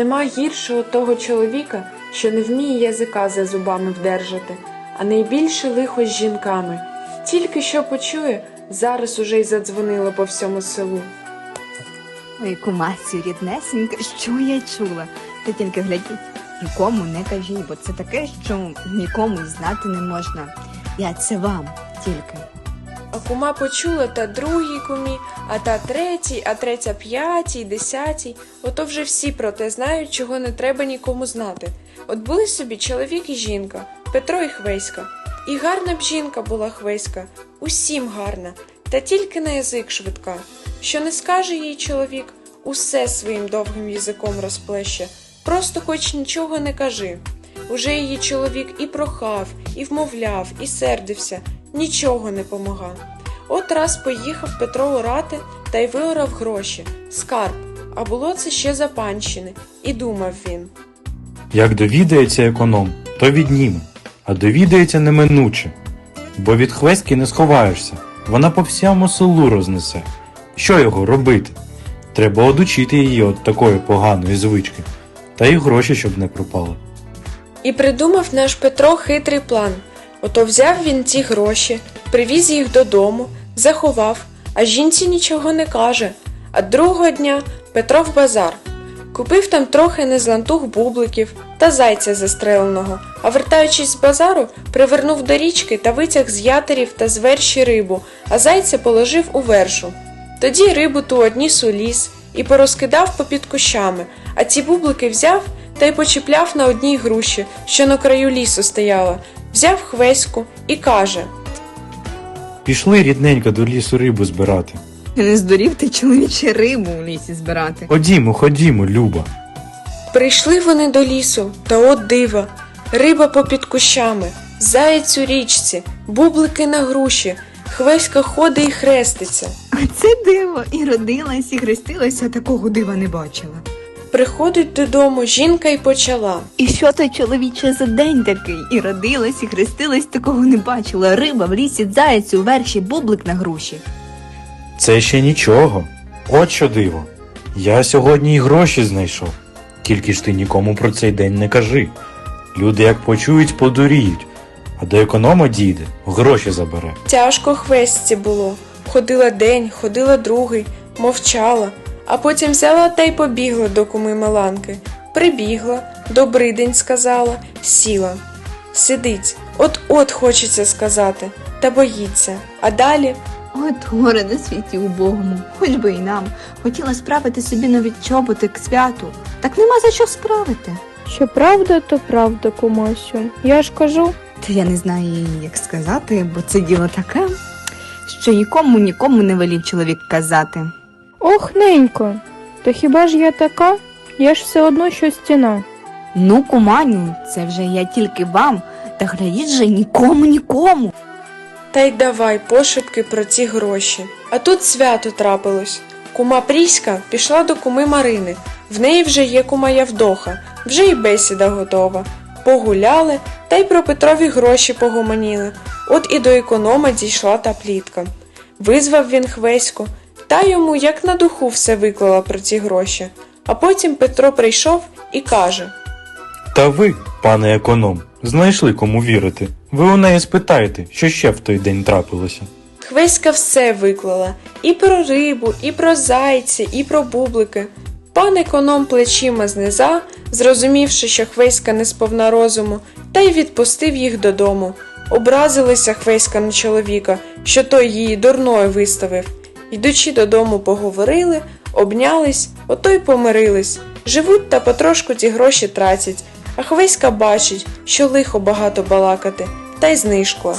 Нема гіршого того чоловіка, що не вміє язика за зубами вдержати, а найбільше лихо з жінками. Тільки що почує, зараз уже й задзвонило по всьому селу. Ой, кумасю, ріднесенька, що я чула? Ти тільки глядіть, нікому не кажіть, бо це таке, що нікому знати не можна. Я це вам тільки. А кума почула та другій кумі, а та третій, а третя п'ятій, десятій. Ото вже всі про те знають, чого не треба нікому знати. От були собі чоловік і жінка, Петро і Хвеська. І гарна б жінка була Хвеська, усім гарна, та тільки на язик швидка. Що не скаже їй чоловік, усе своїм довгим язиком розплеще. Просто хоч нічого не кажи. Уже її чоловік і прохав, і вмовляв, і сердився, нічого не помагав. От раз поїхав Петро орати та й виорав гроші, скарб, а було це ще за панщини, і думав він. Як довідається економ, то відніме, а довідається неминуче. Бо від хвеськи не сховаєшся, вона по всьому селу рознесе. Що його робити? Треба одучити її від такої поганої звички, та й гроші, щоб не пропали. І придумав наш Петро хитрий план. Ото взяв він ті гроші, привіз їх додому, заховав, а жінці нічого не каже. А другого дня Петро в базар. Купив там трохи незлантух бубликів та зайця застреленого, а вертаючись з базару, привернув до річки та витяг з ятерів та з верші рибу, а зайця положив у вершу. Тоді рибу ту одніс у ліс і порозкидав попід кущами, а ці бублики взяв та й почіпляв на одній груші, що на краю лісу стояла, взяв хвеську і каже Пішли рідненько до лісу рибу збирати. Не здурів ти чоловіче рибу у лісі збирати. Ходімо, ходімо, Люба. Прийшли вони до лісу, та от дива, риба попід кущами, заєць у річці, бублики на груші, хвеська ходить і хреститься. А це диво, і родилась, і хрестилася, такого дива не бачила. Приходить додому жінка й почала. І що той чоловіче за день такий? І родилась, і хрестилась, такого не бачила. Риба в лісі, заяць у верші, бублик на груші. Це ще нічого. От що диво. Я сьогодні й гроші знайшов. Тільки ж ти нікому про цей день не кажи. Люди, як почують, подуріють, а до економа дійде, гроші забере. Тяжко хвестці було. Ходила день, ходила другий, мовчала, а потім взяла та й побігла до куми Меланки. Прибігла, добрий день сказала, сіла. Сидить, от-от хочеться сказати, та боїться. А далі От горе на світі убогому, хоч би й нам. Хотіла справити собі нові чоботи к святу. Так нема за що справити. Що правда, то правда, кумасю. Я ж кажу, Та я не знаю як сказати, бо це діло таке, що нікому нікому не велів чоловік казати. Ох, ненько, то хіба ж я така? Я ж все одно що стіна. Ну, куманю, це вже я тільки вам, та глядіть же нікому нікому. Та й давай пошепки про ці гроші. А тут свято трапилось. Кума Пріська пішла до куми Марини. В неї вже є кума Явдоха, вже й бесіда готова. Погуляли та й про Петрові гроші погомоніли. От і до економа дійшла та плітка. Визвав він Хвеську, та йому як на духу все виклала про ці гроші. А потім Петро прийшов і каже: Та ви, пане економ, знайшли кому вірити. Ви у неї спитаєте, що ще в той день трапилося. Хвеська все виклала і про рибу, і про зайця, і про бублики. Пан економ плечима зниза, зрозумівши, що Хвеська не сповна розуму, та й відпустив їх додому. Образилася Хвеська на чоловіка, що той її дурною виставив. Йдучи додому, поговорили, обнялись, ото й помирились. Живуть та потрошку ті гроші тратять, а Хвеська бачить, що лихо багато балакати, та й знишкла.